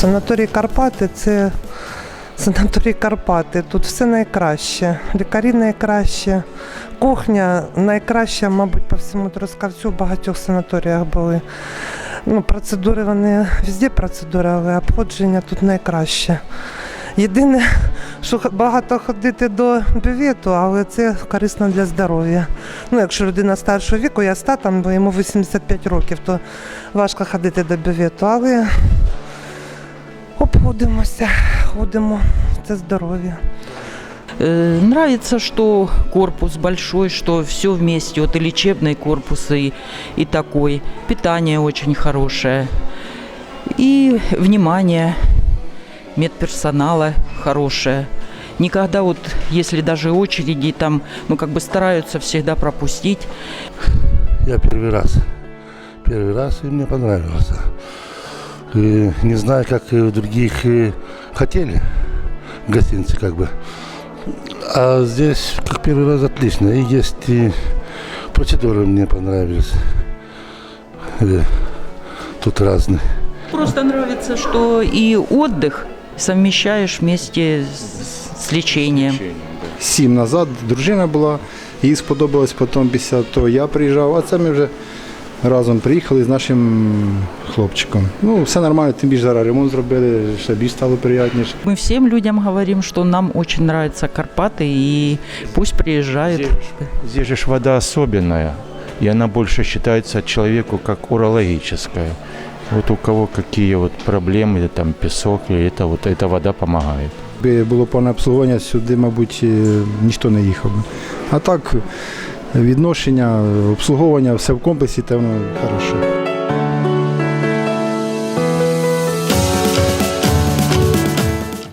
Санаторій Карпати це санаторій Карпати. Тут все найкраще. Лікарі найкраще, кухня найкраща, мабуть, по всьому Трускавцю в багатьох санаторіях були. Ну, процедури вони везде процедури, але обходження тут найкраще. Єдине, що багато ходити до бювету, але це корисно для здоров'я. Ну, якщо людина старшого віку, я ста, там, бо йому 85 років, то важко ходити до бювету, але обходимося, ходимо, це здоров'я. Нравится, что корпус большой, что все вместе, вот и лечебный корпус, и, и такой. Питание очень хорошее. И внимание медперсонала хорошее. Никогда вот, если даже очереди там, ну как бы стараются всегда пропустить. Я первый раз. Первый раз, и мне понравилось И не знаю, как и в других э, хотели гостиницы как бы. А здесь, как первый раз, отлично. И есть и процедуры мне понравились. Э, Тут разные. Просто нравится, что и отдых совмещаешь вместе с, с лечением. сім назад дружина була, їй сподобалось потім після того я приїжджав, а це ми вже разом приїхали з нашим хлопчиком. Ну, все нормально, тим більше зараз ремонт зробили, ще більш стало приятніше. Мы всем людям говорим, что нам очень нравятся Карпаты, и пусть приезжают. Здесь же ж вода особенная, и она больше считается человеку как урологическая. Вот у кого какие вот проблемы, или там песок, или это вот эта вода помогает. Якби було повне обслуговування, сюди, мабуть, е, ніхто не їхав. би. А так, відношення, обслуговування, все в комплексі, то воно хороше.